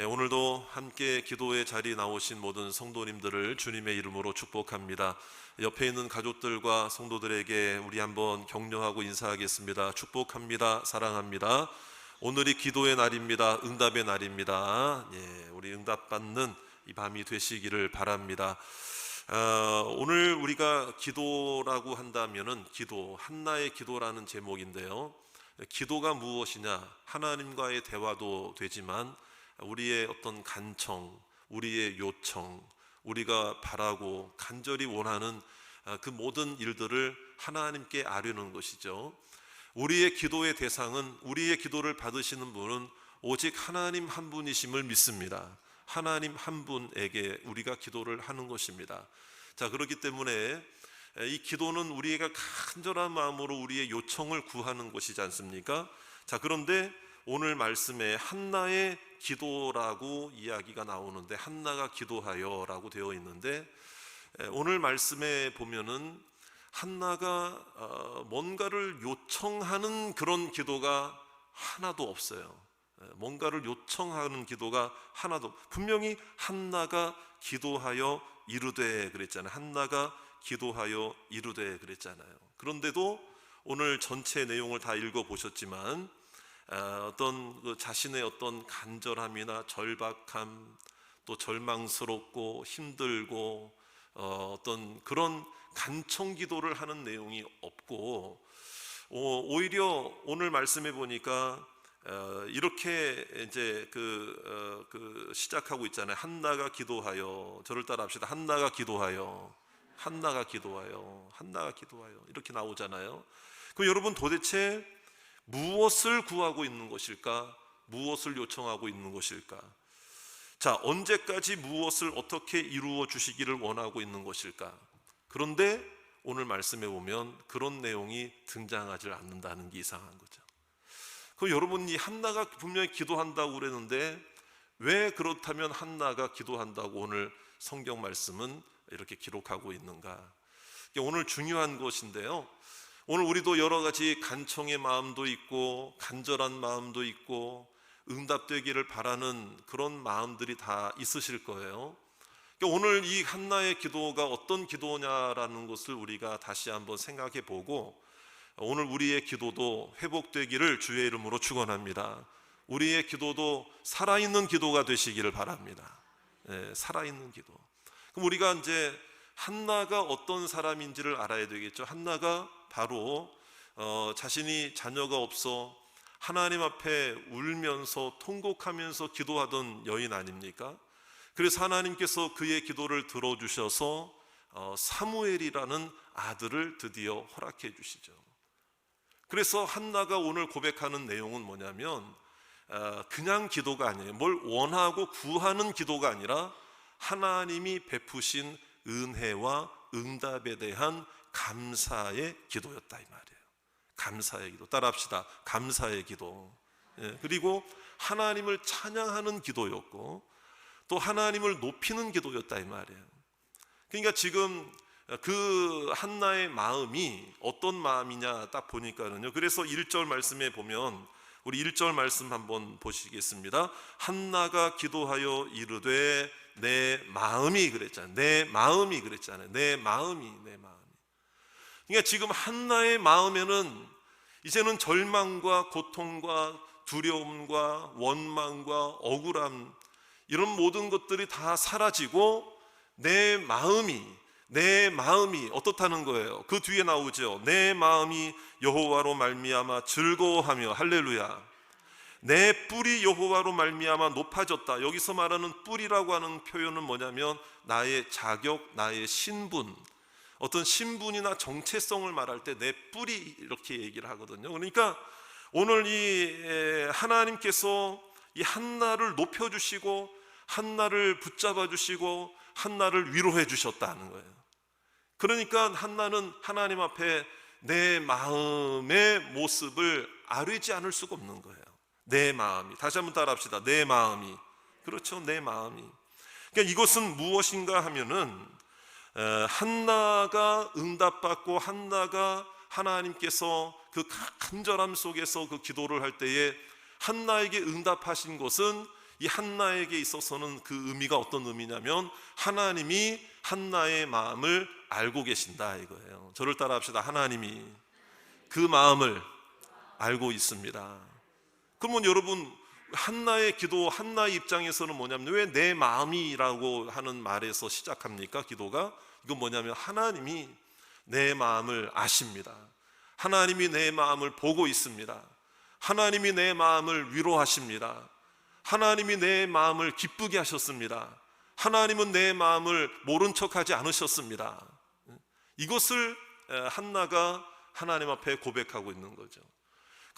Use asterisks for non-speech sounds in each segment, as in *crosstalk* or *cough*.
예, 오늘도 함께 기도의 자리 나오신 모든 성도님들을 주님의 이름으로 축복합니다. 옆에 있는 가족들과 성도들에게 우리 한번 격려하고 인사하겠습니다. 축복합니다. 사랑합니다. 오늘이 기도의 날입니다. 응답의 날입니다. 예, 우리 응답받는 이 밤이 되시기를 바랍니다. 어, 오늘 우리가 기도라고 한다면은 기도 한나의 기도라는 제목인데요. 기도가 무엇이냐? 하나님과의 대화도 되지만 우리의 어떤 간청, 우리의 요청, 우리가 바라고 간절히 원하는 아, 그 모든 일들을 하나님께 아뢰는 것이죠. 우리의 기도의 대상은 우리의 기도를 받으시는 분은 오직 하나님 한 분이심을 믿습니다. 하나님 한 분에게 우리가 기도를 하는 것입니다. 자, 그렇기 때문에 이 기도는 우리가 간절한 마음으로 우리의 요청을 구하는 것이지 않습니까? 자, 그런데 오늘 말씀에 한나의 기도라고 이야기가 나오는데 한나가 기도하여라고 되어 있는데 오늘 말씀에 보면은 한나가 어, 뭔가를 요청하는 그런 기도가 하나도 없어요. 뭔가를 요청하는 기도가 하나도 분명히 한나가 기도하여 이르되 그랬잖아요. 한나가 기도하여 이르되 그랬잖아요. 그런데도 오늘 전체 내용을 다 읽어 보셨지만 어떤 그 자신의 어떤 간절함이나 절박함 또 절망스럽고 힘들고 어, 어떤 그런 간청 기도를 하는 내용이 없고 오히려 오늘 말씀해 보니까 어, 이렇게 이제 그, 어, 그 시작하고 있잖아요. 한나가 기도하여 저를 따라합시다. 한나가 기도하여 한나가 기도하여 한나가 기도하여 이렇게 나오잖아요. 그 여러분 도대체 무엇을 구하고 있는 것일까? 무엇을 요청하고 있는 것일까? 자, 언제까지 무엇을 어떻게 이루어 주시기를 원하고 있는 것일까? 그런데 오늘 말씀에 보면 그런 내용이 등장하지 않는다는 게 이상한 거죠. 그 여러분 이 한나가 분명히 기도한다고 그랬는데 왜 그렇다면 한나가 기도한다고 오늘 성경 말씀은 이렇게 기록하고 있는가? 오늘 중요한 것인데요. 오늘 우리도 여러 가지 간청의 마음도 있고 간절한 마음도 있고 응답되기를 바라는 그런 마음들이 다 있으실 거예요. 그러니까 오늘 이 한나의 기도가 어떤 기도냐라는 것을 우리가 다시 한번 생각해 보고 오늘 우리의 기도도 회복되기를 주의 이름으로 축원합니다. 우리의 기도도 살아있는 기도가 되시기를 바랍니다. 네, 살아있는 기도. 그럼 우리가 이제 한나가 어떤 사람인지를 알아야 되겠죠. 한나가 바로 어, 자신이 자녀가 없어 하나님 앞에 울면서 통곡하면서 기도하던 여인 아닙니까? 그래서 하나님께서 그의 기도를 들어주셔서 어, 사무엘이라는 아들을 드디어 허락해 주시죠. 그래서 한나가 오늘 고백하는 내용은 뭐냐면 어, 그냥 기도가 아니에요. 뭘 원하고 구하는 기도가 아니라 하나님이 베푸신 은혜와 응답에 대한 감사의 기도였다 이 말이에요. 감사의 기도. 따라합시다. 감사의 기도. 예, 그리고 하나님을 찬양하는 기도였고 또 하나님을 높이는 기도였다 이 말이에요. 그러니까 지금 그 한나의 마음이 어떤 마음이냐 딱 보니까는요. 그래서 1절 말씀에 보면 우리 1절 말씀 한번 보시겠습니다. 한나가 기도하여 이르되 내 마음이 그랬잖아요. 내 마음이 그랬잖아요. 내 마음이 내 마음이. 그러니까 지금 한나의 마음에는 이제는 절망과 고통과 두려움과 원망과 억울함 이런 모든 것들이 다 사라지고 내 마음이 내 마음이 어떻다는 거예요. 그 뒤에 나오죠. 내 마음이 여호와로 말미암아 즐거워하며 할렐루야. 내 뿔이 여호와로 말미암아 높아졌다. 여기서 말하는 뿔이라고 하는 표현은 뭐냐면 나의 자격, 나의 신분, 어떤 신분이나 정체성을 말할 때내 뿔이 이렇게 얘기를 하거든요. 그러니까 오늘 이 하나님께서 이 한나를 높여 주시고 한나를 붙잡아 주시고 한나를 위로해 주셨다는 거예요. 그러니까 한나는 하나님 앞에 내 마음의 모습을 아뢰지 않을 수가 없는 거예요. 내 마음이 다시 한번 따라합시다. 내 마음이 그렇죠. 내 마음이. 그러니까 이것은 무엇인가 하면은 한나가 응답받고 한나가 하나님께서 그 간절함 속에서 그 기도를 할 때에 한나에게 응답하신 것은 이 한나에게 있어서는 그 의미가 어떤 의미냐면 하나님이 한나의 마음을 알고 계신다 이거예요. 저를 따라 합시다. 하나님이 그 마음을 알고 있습니다. 그러면 여러분 한나의 기도 한나의 입장에서는 뭐냐면 왜 내 마음이라고 하는 말에서 시작합니까? 기도가 이건 뭐냐면 하나님이 내 마음을 아십니다. 하나님이 내 마음을 보고 있습니다. 하나님이 내 마음을 위로하십니다. 하나님이 내 마음을 기쁘게 하셨습니다. 하나님은 내 마음을 모른 척하지 않으셨습니다. 이것을 한나가 하나님 앞에 고백하고 있는 거죠.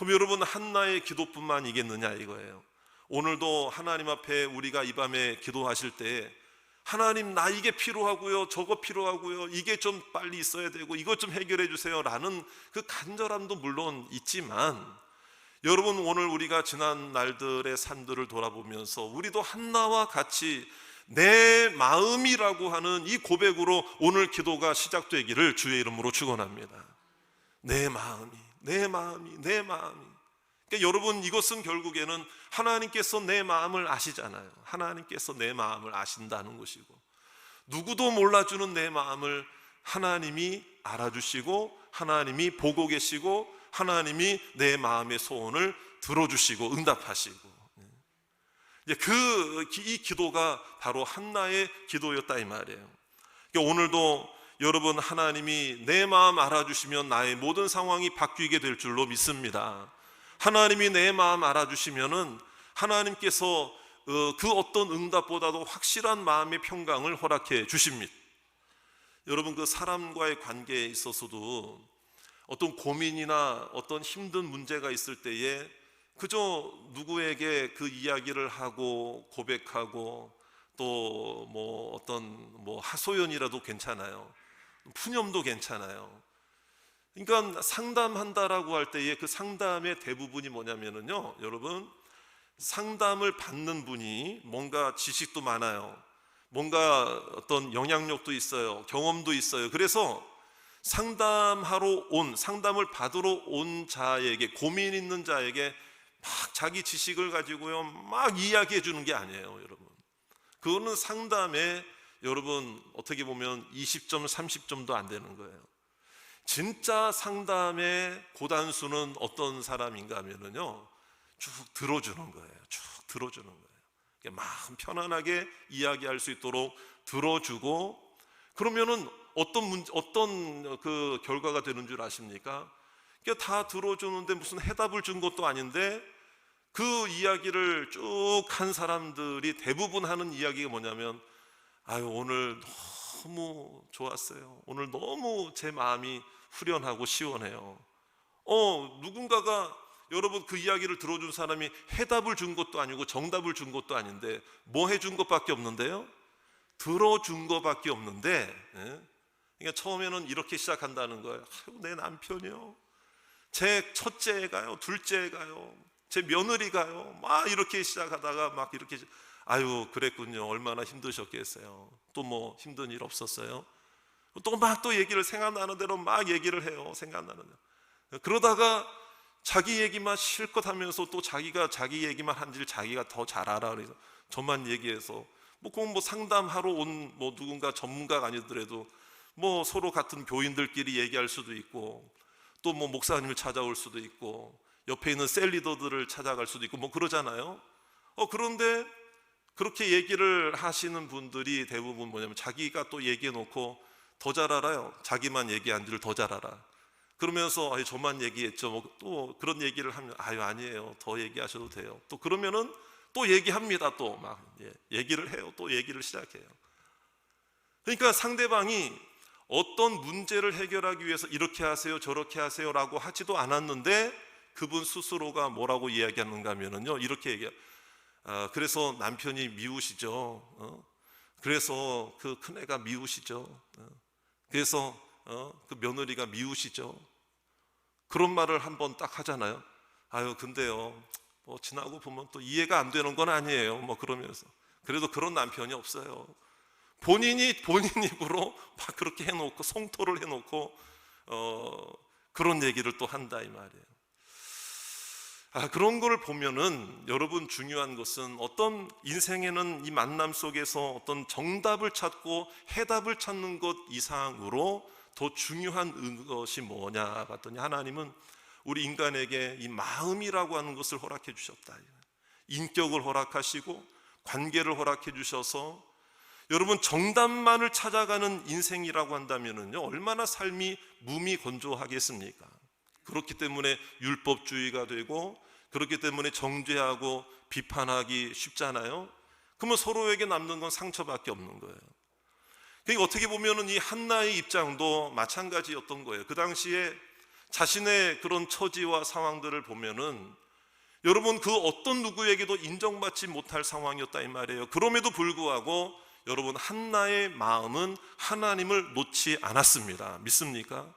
그럼 여러분 한나의 기도뿐만 이겠느냐 이거예요. 오늘도 하나님 앞에 우리가 이 밤에 기도하실 때 하나님 나 이게 필요하고요. 저거 필요하고요. 이게 좀 빨리 있어야 되고 이것 좀 해결해 주세요라는 그 간절함도 물론 있지만 여러분 오늘 우리가 지난 날들의 삶들을 돌아보면서 우리도 한나와 같이 내 마음이라고 하는 이 고백으로 오늘 기도가 시작되기를 주의 이름으로 축원합니다. 내 마음이 내 마음이 내 마음이 그러니까 여러분 이것은 결국에는 하나님께서 내 마음을 아시잖아요. 하나님께서 내 마음을 아신다는 것이고 누구도 몰라주는 내 마음을 하나님이 알아주시고 하나님이 보고 계시고 하나님이 내 마음의 소원을 들어주시고 응답하시고 그 이 기도가 바로 한나의 기도였다 이 말이에요. 그러니까 오늘도 여러분 하나님이 내 마음 알아주시면 나의 모든 상황이 바뀌게 될 줄로 믿습니다. 하나님이 내 마음 알아주시면은 하나님께서 어, 그 어떤 응답보다도 확실한 마음의 평강을 허락해 주십니다. 여러분 그 사람과의 관계에 있어서도 어떤 고민이나 어떤 힘든 문제가 있을 때에 그저 누구에게 그 이야기를 하고 고백하고 또 뭐 어떤 뭐 하소연이라도 괜찮아요. 푸념도 괜찮아요. 그러니까 상담한다라고 할 때의 그 상담의 대부분이 뭐냐면은요, 여러분 상담을 받는 분이 뭔가 지식도 많아요. 뭔가 어떤 영향력도 있어요. 경험도 있어요. 그래서 상담하러 온, 상담을 받으러 온 자에게, 고민 있는 자에게 막 자기 지식을 가지고요, 막 이야기해 주는 게 아니에요, 여러분. 그거는 상담에 여러분 어떻게 보면 20점, 30점도 안 되는 거예요. 진짜 상담의 고단수는 어떤 사람인가 하면은요, 쭉 들어주는 거예요. 쭉 들어주는 거예요. 마음 편안하게 이야기할 수 있도록 들어주고, 그러면은 어떤 문, 어떤 그 결과가 되는 줄 아십니까? 그러니까 다 들어주는데 무슨 해답을 준 것도 아닌데 그 이야기를 쭉 한 사람들이 대부분 하는 이야기가 뭐냐면 아유 오늘 너무 좋았어요. 오늘 너무 제 마음이 후련하고 시원해요. 어 누군가가 여러분 그 이야기를 들어준 사람이 해답을 준 것도 아니고 정답을 준 것도 아닌데 뭐 해준 것밖에 없는데요. 들어준 것밖에 없는데 예? 그러니까 처음에는 이렇게 시작한다는 거예요. 아유, 내 남편이요. 제 첫째가요, 둘째가요, 제 며느리가요. 막 이렇게 시작하다가 막 이렇게 아유 그랬군요. 얼마나 힘드셨겠어요. 또 뭐 힘든 일 없었어요. 또막또 얘기를 생각나는 대로 막 얘기를 해요. 생각나는 대로. 그러다가 자기 얘기만 실컷 하면서 또 자기가 자기 얘기만 한줄 자기가 더 잘 알아 그래서 저만 얘기해서 뭐꼭뭐 상담하러 온 뭐 누군가 전문가가 아니더라도 뭐 서로 같은 교인들끼리 얘기할 수도 있고 또 뭐 목사님을 찾아올 수도 있고 옆에 있는 셀리더들을 찾아갈 수도 있고 뭐 그러잖아요. 어 그런데 그렇게 얘기를 하시는 분들이 대부분 뭐냐면 자기가 또 얘기해 놓고 더 잘 알아요. 자기만 얘기한 줄 더 잘 알아. 그러면서 아유 저만 얘기했죠. 뭐 또 그런 얘기를 하면 아유 아니에요. 더 얘기하셔도 돼요. 또 그러면은 또 얘기합니다. 또막 예, 얘기를 해요. 또 얘기를 시작해요. 그러니까 상대방이 어떤 문제를 해결하기 위해서 이렇게 하세요, 저렇게 하세요라고 하지도 않았는데 그분 스스로가 뭐라고 이야기하는가 하면은요 이렇게 얘기해요. 아, 그래서 남편이 미우시죠. 어? 그래서 그 큰애가 미우시죠. 어? 그래서 어? 그 며느리가 미우시죠. 그런 말을 한 번 딱 하잖아요. 아유, 근데요, 뭐 지나고 보면 또 이해가 안 되는 건 아니에요. 뭐 그러면서 그래도 그런 남편이 없어요. 본인이 본인 *laughs* 입으로 막 그렇게 해놓고 성토를 해놓고 어, 그런 얘기를 또 한다 이 말이에요. 아, 그런 걸 보면은 여러분 중요한 것은 어떤 인생에는 이 만남 속에서 어떤 정답을 찾고 해답을 찾는 것 이상으로 더 중요한 것이 뭐냐 봤더니 하나님은 우리 인간에게 이 마음이라고 하는 것을 허락해 주셨다. 인격을 허락하시고 관계를 허락해 주셔서 여러분 정답만을 찾아가는 인생이라고 한다면은요 얼마나 삶이 무미건조하겠습니까? 그렇기 때문에 율법주의가 되고 그렇기 때문에 정죄하고 비판하기 쉽잖아요. 그러면 서로에게 남는 건 상처밖에 없는 거예요. 그러니까 어떻게 보면은 이 한나의 입장도 마찬가지였던 거예요. 그 당시에 자신의 그런 처지와 상황들을 보면은 여러분 그 어떤 누구에게도 인정받지 못할 상황이었다 이 말이에요. 그럼에도 불구하고 여러분 한나의 마음은 하나님을 놓지 않았습니다. 믿습니까?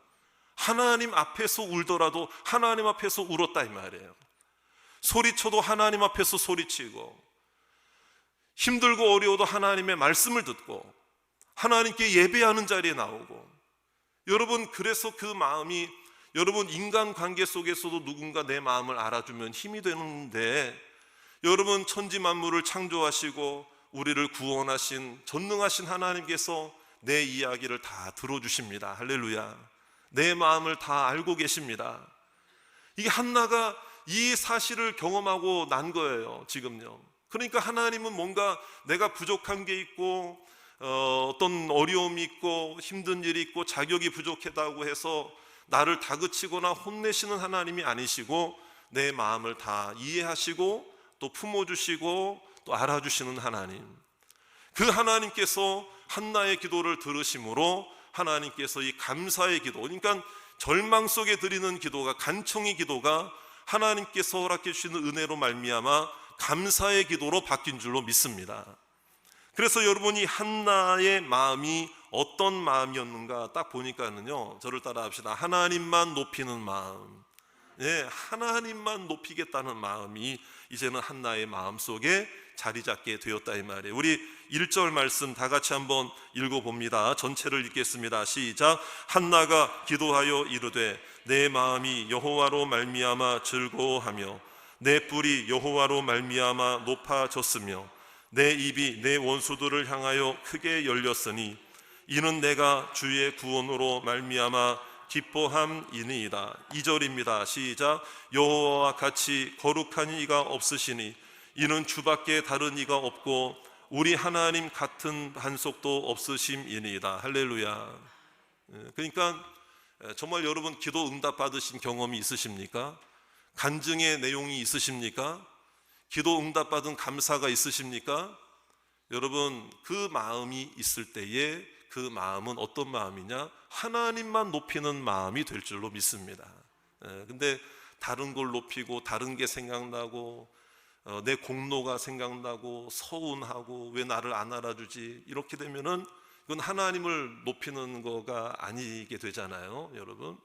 하나님 앞에서 울더라도 하나님 앞에서 울었다 이 말이에요. 소리쳐도 하나님 앞에서 소리치고 힘들고 어려워도 하나님의 말씀을 듣고 하나님께 예배하는 자리에 나오고 여러분 그래서 그 마음이 여러분 인간 관계 속에서도 누군가 내 마음을 알아주면 힘이 되는데 여러분 천지 만물을 창조하시고 우리를 구원하신 전능하신 하나님께서 내 이야기를 다 들어주십니다. 할렐루야. 내 마음을 다 알고 계십니다. 이게 한나가 이 사실을 경험하고 난 거예요. 지금요. 그러니까 하나님은 뭔가 내가 부족한 게 있고 어, 어떤 어려움이 있고 힘든 일이 있고 자격이 부족하다고 해서 나를 다그치거나 혼내시는 하나님이 아니시고 내 마음을 다 이해하시고 또 품어주시고 또 알아주시는 하나님. 그 하나님께서 한나의 기도를 들으심으로 하나님께서 이 감사의 기도, 그러니까 절망 속에 드리는 기도가 간청의 기도가 하나님께서 허락해 주시는 은혜로 말미암아 감사의 기도로 바뀐 줄로 믿습니다. 그래서 여러분이 한나의 마음이 어떤 마음이었는가 딱 보니까는요. 저를 따라합시다. 하나님만 높이는 마음. 예, 하나님만 높이겠다는 마음이 이제는 한나의 마음 속에 자리 잡게 되었다 이 말이에요. 우리 1절 말씀 다 같이 한번 읽어 봅니다. 전체를 읽겠습니다. 시작. 한나가 기도하여 이르되 내 마음이 여호와로 말미암아 즐거워하며 내 뿔이 여호와로 말미암아 높아졌으며 내 입이 내 원수들을 향하여 크게 열렸으니 이는 내가 주의 구원으로 말미암아 기뻐함이니이다. 2절입니다. 시작. 여호와와 같이 거룩한 이가 없으시니 이는 주밖에 다른 이가 없고 우리 하나님 같은 반석도 없으심이니이다. 할렐루야. 예, 그러니까 정말 여러분 기도 응답 받으신 경험이 있으십니까? 간증의 내용이 있으십니까? 기도 응답 받은 감사가 있으십니까? 여러분 그 마음이 있을 때에 그 마음은 어떤 마음이냐? 하나님만 높이는 마음이 될 줄로 믿습니다. 예, 근데 다른 걸 높이고 다른 게 생각나고 어, 내 공로가 생각나고 서운하고 왜 나를 안 알아주지 이렇게 되면은 이건 하나님을 높이는 거가 아니게 되잖아요, 여러분.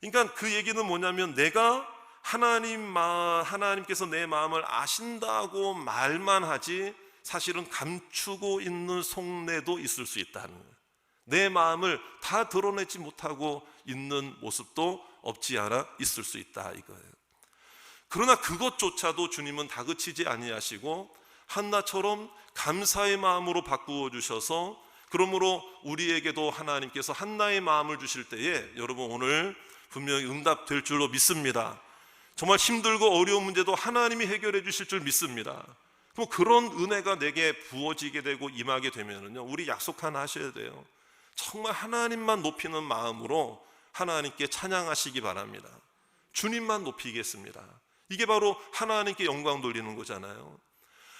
그러니까 그 얘기는 뭐냐면 내가 하나님 마 하나님께서 내 마음을 아신다고 말만 하지 사실은 감추고 있는 속내도 있을 수 있다는 거예요. 내 마음을 다 드러내지 못하고 있는 모습도 없지 않아 있을 수 있다 이거예요. 그러나 그것조차도 주님은 다그치지 아니하시고 한나처럼 감사의 마음으로 바꾸어 주셔서 그러므로 우리에게도 하나님께서 한나의 마음을 주실 때에 여러분 오늘 분명히 응답될 줄로 믿습니다. 정말 힘들고 어려운 문제도 하나님이 해결해 주실 줄 믿습니다. 그럼 그런 은혜가 내게 부어지게 되고 임하게 되면은요, 우리 약속 하나 하셔야 돼요. 정말 하나님만 높이는 마음으로 하나님께 찬양하시기 바랍니다. 주님만 높이겠습니다. 이게 바로 하나님께 영광 돌리는 거잖아요.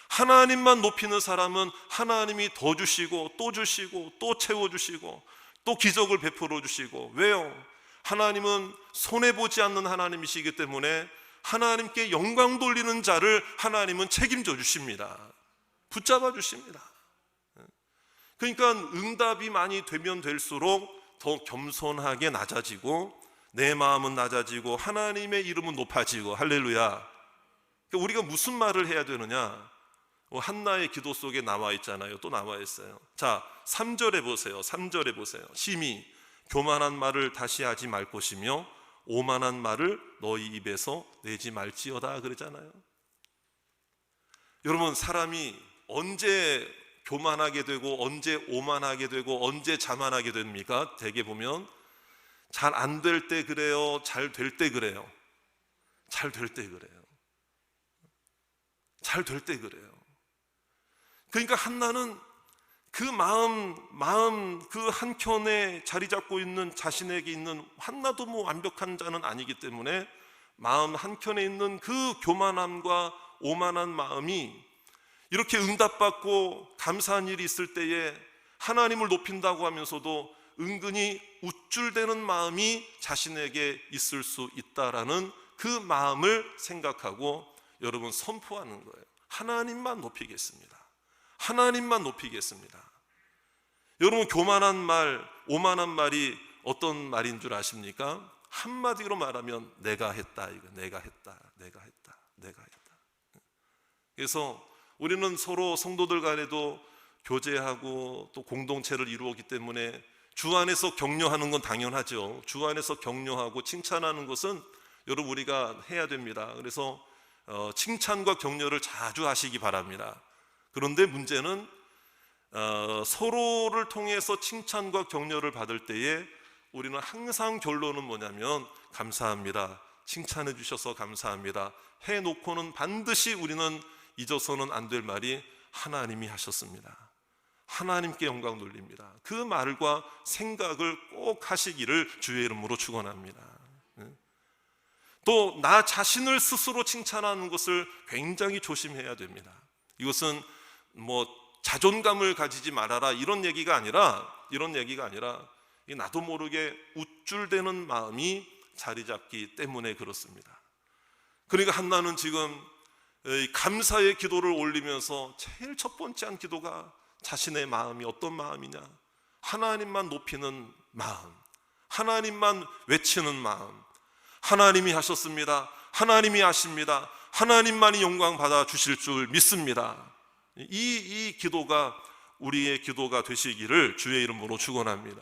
하나님만 높이는 사람은 하나님이 더 주시고 또 주시고 또 채워 주시고 또 기적을 베풀어 주시고 왜요? 하나님은 손해 보지 않는 하나님이시기 때문에 하나님께 영광 돌리는 자를 하나님은 책임져 주십니다. 붙잡아 주십니다. 그러니까 응답이 많이 되면 될수록 더 겸손하게 낮아지고 내 마음은 낮아지고 하나님의 이름은 높아지고 할렐루야. 그러니까 우리가 무슨 말을 해야 되느냐? 뭐 한나의 기도 속에 나와 있잖아요. 또 나와 있어요. 자, 3절에 보세요. 3절에 보세요. 심히 교만한 말을 다시 하지 말 것이며 오만한 말을 너희 입에서 내지 말지어다 그러잖아요. 여러분 사람이 언제 교만하게 되고 언제 오만하게 되고 언제 자만하게 됩니까? 대개 보면 잘 안 될 때 그래요. 잘 될 때 그래요. 잘 될 때 그래요. 잘 될 때 그래요. 그러니까 한나는 그 마음 마음 그 한켠에 자리 잡고 있는 자신에게 있는 한나도 뭐 완벽한 자는 아니기 때문에 마음 한켠에 있는 그 교만함과 오만한 마음이 이렇게 응답받고 감사한 일이 있을 때에 하나님을 높인다고 하면서도 은근히 우쭐대는 마음이 자신에게 있을 수 있다라는 그 마음을 생각하고 여러분 선포하는 거예요. 하나님만 높이겠습니다. 하나님만 높이겠습니다. 여러분 교만한 말, 오만한 말이 어떤 말인 줄 아십니까? 한마디로 말하면 내가 했다 이거 내가 했다 내가 했다 내가 했다. 그래서 우리는 서로 성도들 간에도 교제하고 또 공동체를 이루었기 때문에 주 안에서 격려하는 건 당연하죠. 주 안에서 격려하고 칭찬하는 것은 여러분 우리가 해야 됩니다. 그래서 어, 칭찬과 격려를 자주 하시기 바랍니다. 그런데 문제는 어, 서로를 통해서 칭찬과 격려를 받을 때에 우리는 항상 결론은 뭐냐면 감사합니다. 칭찬해 주셔서 감사합니다. 해 놓고는 반드시 우리는 잊어서는 안 될 말이 하나님이 하셨습니다. 하나님께 영광 돌립니다. 그 말과 생각을 꼭 하시기를 주의 이름으로 축원합니다. 또 나 자신을 스스로 칭찬하는 것을 굉장히 조심해야 됩니다. 이것은 뭐 자존감을 가지지 말아라 이런 얘기가 아니라 이런 얘기가 아니라 나도 모르게 우쭐대는 마음이 자리 잡기 때문에 그렇습니다. 그러니까 한나는 지금 감사의 기도를 올리면서 제일 첫 번째 한 기도가 자신의 마음이 어떤 마음이냐? 하나님만 높이는 마음, 하나님만 외치는 마음. 하나님이 하셨습니다. 하나님이 하십니다. 하나님만이 영광 받아 주실 줄 믿습니다. 이, 이 기도가 우리의 기도가 되시기를 주의 이름으로 축원합니다.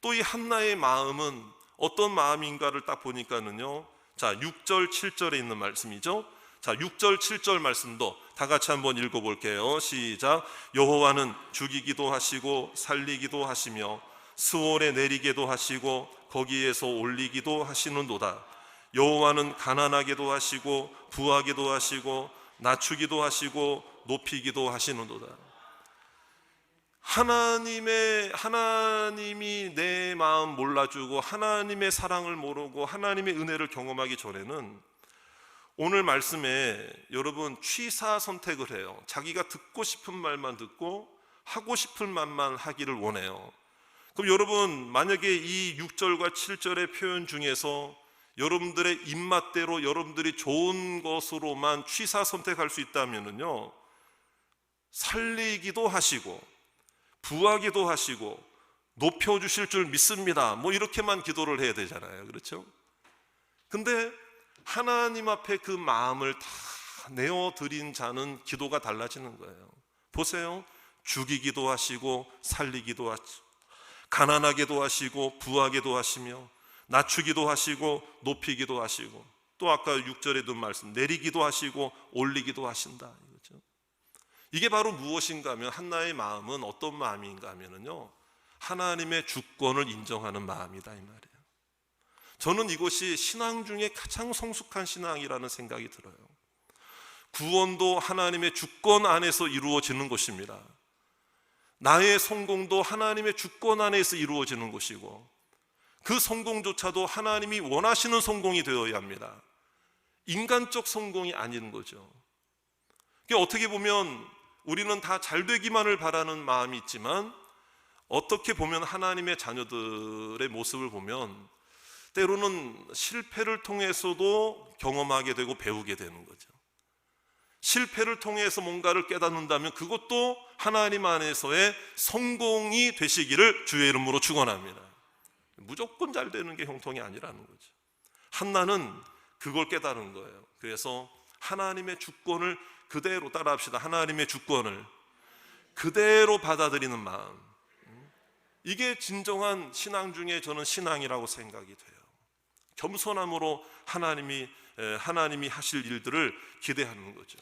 또 이 한나의 마음은 어떤 마음인가를 딱 보니까는요. 자, 6절, 7절에 있는 말씀이죠. 자, 6절, 7절 말씀도 다 같이 한번 읽어 볼게요. 시작. 여호와는 죽이기도 하시고 살리기도 하시며 스월에 내리게도 하시고 거기에서 올리기도 하시는도다. 여호와는 가난하게도 하시고 부하게도 하시고 낮추기도 하시고 높이기도 하시는도다. 하나님의 하나님이 내 마음 몰라주고 하나님의 사랑을 모르고 하나님의 은혜를 경험하기 전에는 오늘 말씀에 여러분 취사 선택을 해요. 자기가 듣고 싶은 말만 듣고 하고 싶은 말만 하기를 원해요. 그럼 여러분 만약에 이 6절과 7절의 표현 중에서 여러분들의 입맛대로 여러분들이 좋은 것으로만 취사 선택할 수 있다면은요. 살리기도 하시고 부하기도 하시고 높여 주실 줄 믿습니다. 뭐 이렇게만 기도를 해야 되잖아요. 그렇죠? 근데 하나님 앞에 그 마음을 다 내어 드린 자는 기도가 달라지는 거예요. 보세요. 죽이기도 하시고 살리기도 하시고 가난하게도 하시고 부하게도 하시며 낮추기도 하시고 높이기도 하시고 또 아까 6절에 둔 말씀 내리기도 하시고 올리기도 하신다 이거죠. 이게 바로 무엇인가 하면 한나의 마음은 어떤 마음인가 하면은요. 하나님의 주권을 인정하는 마음이다 이 말이에요. 저는 이것이 신앙 중에 가장 성숙한 신앙이라는 생각이 들어요. 구원도 하나님의 주권 안에서 이루어지는 것입니다. 나의 성공도 하나님의 주권 안에서 이루어지는 것이고 그 성공조차도 하나님이 원하시는 성공이 되어야 합니다. 인간적 성공이 아닌 거죠. 어떻게 보면 우리는 다 잘 되기만을 바라는 마음이 있지만 어떻게 보면 하나님의 자녀들의 모습을 보면 때로는 실패를 통해서도 경험하게 되고 배우게 되는 거죠. 실패를 통해서 뭔가를 깨닫는다면 그것도 하나님 안에서의 성공이 되시기를 주의 이름으로 축원합니다. 무조건 잘 되는 게 형통이 아니라는 거죠. 한나는 그걸 깨달은 거예요. 그래서 하나님의 주권을 그대로 따라합시다. 하나님의 주권을 그대로 받아들이는 마음. 이게 진정한 신앙 중에 저는 신앙이라고 생각이 돼요. 겸손함으로 하나님이 에, 하나님이 하실 일들을 기대하는 거죠.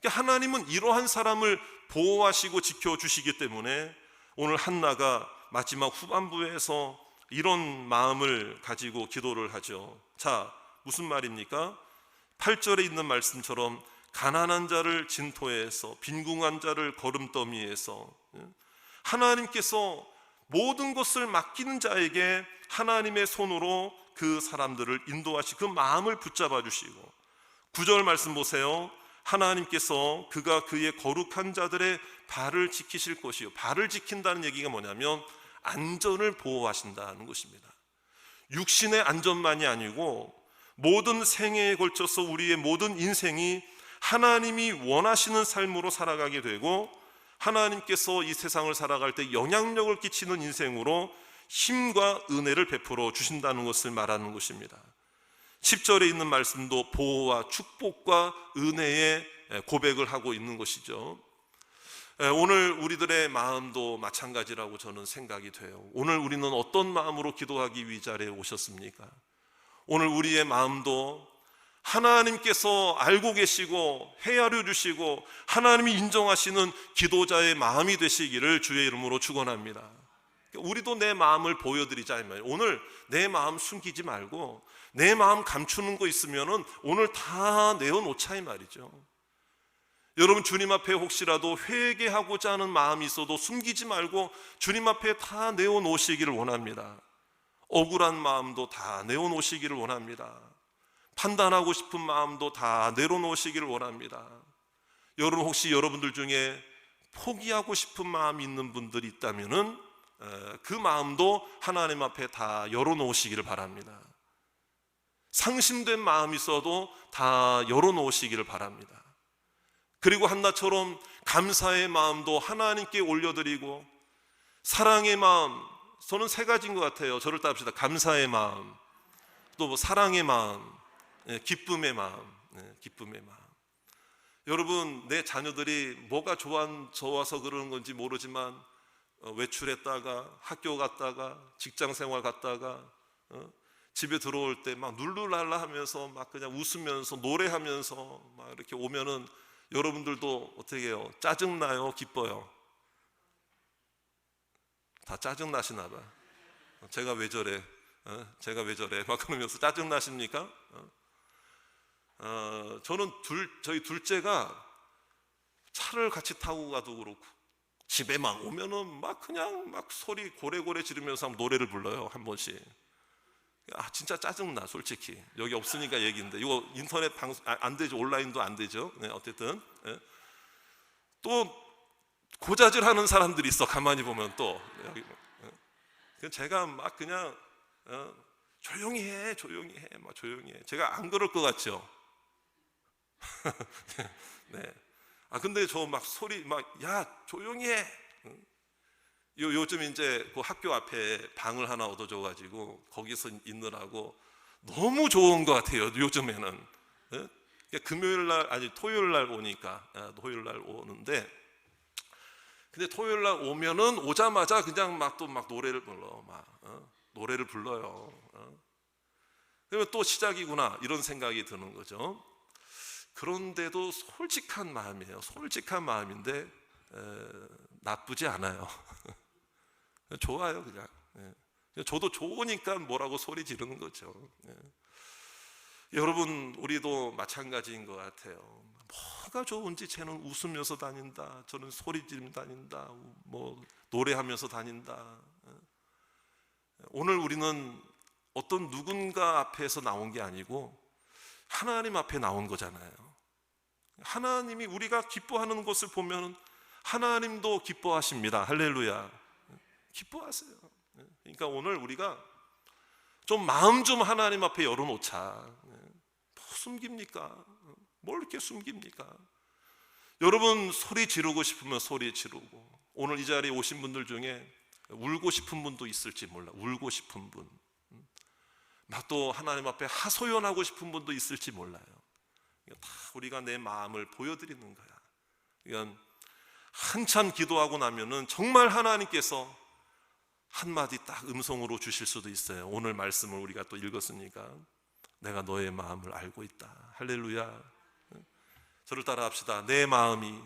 그러니까 하나님은 이러한 사람을 보호하시고 지켜 주시기 때문에 오늘 한나가 마지막 후반부에서 이런 마음을 가지고 기도를 하죠. 자, 무슨 말입니까? 8절에 있는 말씀처럼 가난한 자를 진토에서 빈궁한 자를 걸음더미에서 예? 하나님께서 모든 것을 맡기는 자에게 하나님의 손으로 그 사람들을 인도하시 그 마음을 붙잡아 주시고 구절 말씀 보세요. 하나님께서 그가 그의 거룩한 자들의 발을 지키실 것이요. 발을 지킨다는 얘기가 뭐냐면 안전을 보호하신다는 것입니다. 육신의 안전만이 아니고 모든 생애에 걸쳐서 우리의 모든 인생이 하나님이 원하시는 삶으로 살아가게 되고 하나님께서 이 세상을 살아갈 때 영향력을 끼치는 인생으로 힘과 은혜를 베풀어 주신다는 것을 말하는 것입니다. 10절에 있는 말씀도 보호와 축복과 은혜의 고백을 하고 있는 것이죠. 오늘 우리들의 마음도 마찬가지라고 저는 생각이 돼요. 오늘 우리는 어떤 마음으로 기도하기 위해 자리에 오셨습니까? 오늘 우리의 마음도 하나님께서 알고 계시고 헤아려 주시고 하나님이 인정하시는 기도자의 마음이 되시기를 주의 이름으로 축원합니다. 우리도 내 마음을 보여드리자 이 말이에요. 오늘 내 마음 숨기지 말고 내 마음 감추는 거 있으면은 오늘 다 내어놓자 이 말이죠. 여러분 주님 앞에 혹시라도 회개하고자 하는 마음이 있어도 숨기지 말고 주님 앞에 다 내어놓으시기를 원합니다. 억울한 마음도 다 내어놓으시기를 원합니다. 판단하고 싶은 마음도 다 내려놓으시기를 원합니다. 여러분 혹시 여러분들 중에 포기하고 싶은 마음이 있는 분들이 있다면은 그 마음도 하나님 앞에 다 열어놓으시기를 바랍니다. 상심된 마음이 있어도 다 열어놓으시기를 바랍니다. 그리고 한나처럼 감사의 마음도 하나님께 올려드리고 사랑의 마음 저는 세 가지인 것 같아요. 저를 따릅시다. 감사의 마음, 또 뭐 사랑의 마음, 예, 기쁨의 마음, 예, 기쁨의 마음. 여러분 내 자녀들이 뭐가 좋아 좋아서 그러는 건지 모르지만 어, 외출했다가 학교 갔다가 직장 생활 갔다가 어, 집에 들어올 때 막 룰루랄라 하면서 막 그냥 웃으면서 노래하면서 막 이렇게 오면은 여러분들도 어떻게 해요? 짜증 나요? 기뻐요? 다 짜증 나시나 봐. 제가 왜 저래? 어? 제가 왜 저래? 막 그러면서 짜증 나십니까? 어? 어, 저는 둘 저희 둘째가 차를 같이 타고 가도 그렇고 집에만 오면은 막 그냥 막 소리 고래고래 지르면서 노래를 불러요 한 번씩. 아 진짜 짜증 나 솔직히 여기 없으니까 얘기인데 이거 인터넷 방송 아, 안 되죠 온라인도 안 되죠. 네, 어쨌든 예. 또 고자질하는 사람들이 있어 가만히 보면 또 여기 예. 제가 막 그냥 어, 조용히 해 조용히 해막 조용히 해 제가 안 그럴 것 같죠. *laughs* 네. 아 근데 저 막 소리 막 야 조용히 해. 요 요즘 이제 그 학교 앞에 방을 하나 얻어줘 가지고 거기서 있느라고 너무 좋은 것 같아요. 요즘에는 예? 금요일 날 아니 토요일 날 오니까 아, 토요일 날 오는데 근데 토요일 날 오면은 오자마자 그냥 막 또막 노래를 불러 막 어? 노래를 불러요. 어? 그러면 또 시작이구나 이런 생각이 드는 거죠. 그런데도 솔직한 마음이에요. 솔직한 마음인데 에, 나쁘지 않아요. *laughs* 좋아요, 그냥. 예. 저도 좋으니까 뭐라고 소리 지르는 거죠. 예. 여러분, 우리도 마찬가지인 것 같아요. 뭐가 좋은지 쟤는 웃으면서 다닌다. 저는 소리 지르며 다닌다. 뭐 노래하면서 다닌다. 예. 오늘 우리는 어떤 누군가 앞에서 나온 게 아니고 하나님 앞에 나온 거잖아요. 하나님이 우리가 기뻐하는 것을 보면 하나님도 기뻐하십니다. 할렐루야. 기뻐하세요. 그러니까 오늘 우리가 좀 마음 좀 하나님 앞에 열어놓자. 뭐 숨깁니까? 뭘 이렇게 숨깁니까? 여러분 소리 지르고 싶으면 소리 지르고 오늘 이 자리에 오신 분들 중에 울고 싶은 분도 있을지 몰라. 울고 싶은 분. 막또 하나님 앞에 하소연하고 싶은 분도 있을지 몰라요. 다 우리가 내 마음을 보여드리는 거야. 이건 한참 기도하고 나면은 정말 하나님께서 한마디 딱 음성으로 주실 수도 있어요. 오늘 말씀을 우리가 또 읽었으니까 내가 너의 마음을 알고 있다. 할렐루야. 저를 따라 합시다. 내 마음이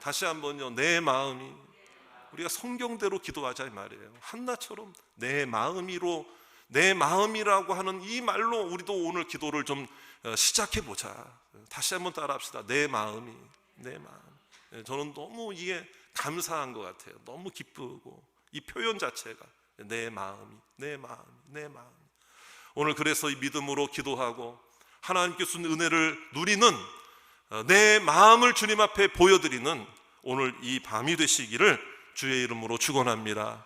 다시 한번요. 내 마음이 우리가 성경대로 기도하자 이 말이에요. 한나처럼 내 마음이로 내 마음이라고 하는 이 말로 우리도 오늘 기도를 좀 어, 시작해 보자. 다시 한번 따라합시다. 내 마음이 내 마음. 예, 저는 너무 이게 감사한 것 같아요. 너무 기쁘고 이 표현 자체가 내 마음이 내 마음 내 마음. 오늘 그래서 이 믿음으로 기도하고 하나님께 주신 은혜를 누리는 어, 내 마음을 주님 앞에 보여드리는 오늘 이 밤이 되시기를 주의 이름으로 축원합니다.